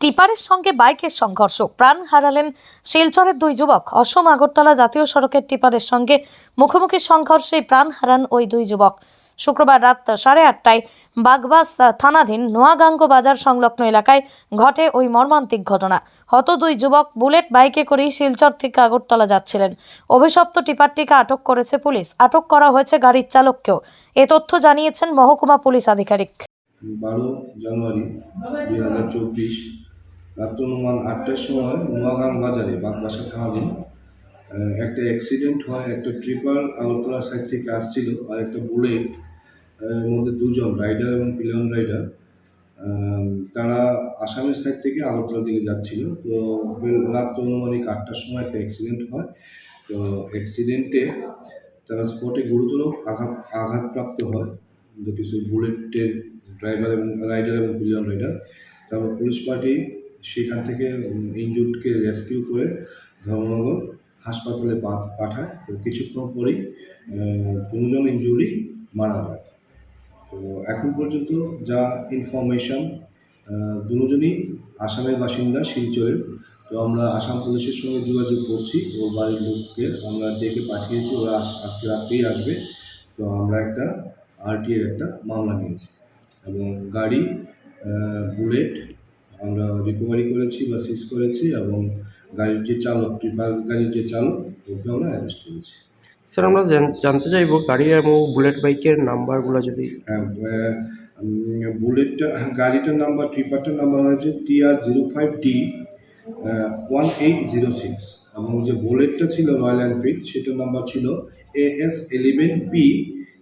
টিপারের সঙ্গে বাইকের সংঘর্ষ। প্রাণ হারালেন শিলচরের দুই যুবক। অসম আগরতলা জাতীয় সড়কের টিপারের সঙ্গে মুখোমুখি সংঘর্ষে প্রাণ হারান ওই দুই যুবক। শুক্রবার রাত সাড়ে আটটায় বাগবাস থানাধীন নোয়াগাঙ্গ বাজার সংলগ্ন এলাকায় ঘটে ওই মর্মান্তিক ঘটনা। হত দুই যুবক বুলেট বাইকে করেই শিলচর থেকে আগরতলা যাচ্ছিলেন। অভিশপ্ত টিপারটিকে আটক করেছে পুলিশ। আটক করা হয়েছে গাড়ির চালককেও। এ তথ্য জানিয়েছেন মহকুমা পুলিশ আধিকারিক। বারো জানুয়ারি দুই হাজার চব্বিশ রাত্র অনুমান আটটার সময় নোয়াগাং বাজারে, বাগবাসা থানাধীন একটা অ্যাক্সিডেন্ট হয়, একটা ট্রিপার আগরতলা সাইড থেকে আসছিল আর একটা বুলেট মধ্যে দুজন রাইডার এবং পিলিয়ন রাইডার তারা আসামের সাইড থেকে আগরতলা দিকে যাচ্ছিল। তো রাত অনুমানিক আটটার সময় একটা অ্যাক্সিডেন্ট হয়। তো অ্যাক্সিডেন্টে তারা স্পটে গুরুতর আঘাত, আঘাতপ্রাপ্ত হয়। যেটি সেই বুলেটের ড্রাইভার এবং রাইডার এবং পিলিয়ন রাইডার তারপর পুলিশ পার্টি সেখান থেকে ইনজুর্ডকে রেস্কিউ করে ধর্মনগর হাসপাতালে পাঠায় তো কিছুক্ষণ পরেই দুজন ইনজুরি মারা যায়। তো এখন পর্যন্ত যা ইনফরমেশন দুজনই আসামের বাসিন্দা শিলচরের। তো আমরা আসাম পুলিশের সঙ্গে যোগাযোগ করছি ওর বাড়ির লোককে আমরা ডেকে পাঠিয়েছি, ওরা আজকে রাত্রেই আসবে। তো আমরা একটা আরটিএর একটা মামলা নিয়েছি এবং গাড়ি বুলেট আমরা রিকভারি করেছি বা সিজ করেছি এবং গাড়ির যে চালক ট্রিপার গাড়ির যে চালক ওকে আমরা অ্যারেস্ট করেছি। স্যার আমরা জান- জানতে চাইব গাড়ি এবং বুলেট বাইকের নাম্বারগুলো যদি হ্যাঁ, বুলেটটা গাড়িটার নাম্বার ট্রিপারটার নাম্বার হয়েছে T R zero five D one eight zero six এবং যে বুলেটটা ছিল রয়্যাল এনফিল্ড সেটার নাম্বার ছিল A S eleven P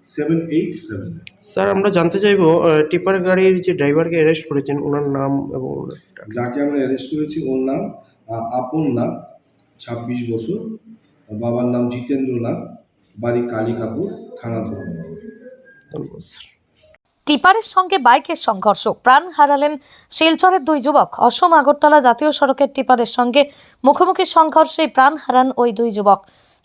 seven eight seven sir আমরা জানতে চাইব টিপার গাড়ির যে ড্রাইভারকে অ্যারেস্ট করেছেন ওনার নাম এবং যাকে আমরা অ্যারেস্ট করেছি ওর নাম আপন নাথ ছাব্বিশ বছর বাবার নাম জিতেন্দ্র নাথ বাড়ি কালী কাপুর থানা ধর্মনগর। ধন্যবাদ স্যার। টিপারের সঙ্গে বাইকের সংঘর্ষ প্রাণ হারালেন শিলচরের দুই যুবক। অসম আগরতলা জাতীয় সড়কের টিপারের সঙ্গে মুখোমুখি সংঘর্ষে প্রাণ হারান ওই দুই যুবক।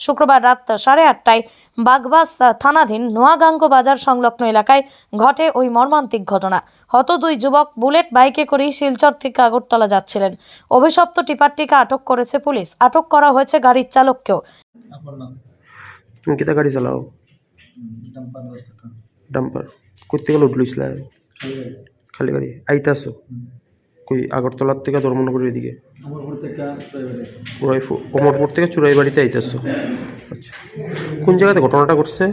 শুক্রবার রাত সাড়ে আটটায় বাগবাস থানাধীন নোয়াগাঙ্গ বাজার সংলগ্ন এলাকায় ঘটে ওই মর্মান্তিক ঘটনা। হত দুই যুবক বুলেট বাইকে করেই শিলচর থেকে আগরতলা যাচ্ছিলেন। অভিশপ্ত টিপারটিকে আটক করেছে পুলিশ। আটক করা হয়েছে গাড়ির চালককেও। আপনার তুমি কেটা গাড়ি চালাও। ডাম্পার উঠলিসলা খালি গাড়ি। খালি গাড়ি। আইতাছো? কই আগরতলার থেকে ধর্মনগরের এদিকে। অমরপুর থেকে চুরাই বাড়িতে আইতাছো। আচ্ছা কোন জায়গাতে ঘটনাটা ঘটছে?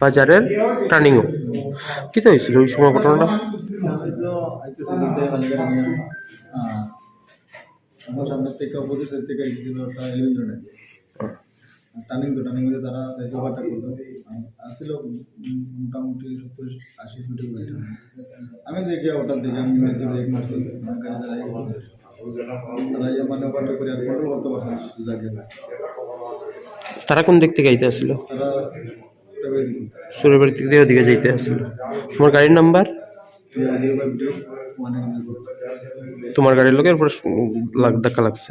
বাজারের টার্নিংও কী তো হয়েছিল ওই সময় ঘটনাটা? আমার সামনের থেকে অপোজিট সাইড থেকে টার্নিং তো টার্নিং মধ্যে তারা চাইছে ওভারটা করল আসছিল মোটামুটি সত্তর আশি স্পিডে করে আমি দেখি ওটার দেখে আমি মেরেছি ব্রেক চালাই তারা ইয়ে মানে ওভারটা করে আর কন্ট্রোল করতে পারছে না সুজাকে তারা কোন দিক থেকে আইতে আসছিল তারা প্রাইভেট দিকে থেকে ওদিকে যাইতে আসছিল তোমার গাড়ির নাম্বার? তোমার গাড়ির লোকের উপরে ধাক্কা লাগছে।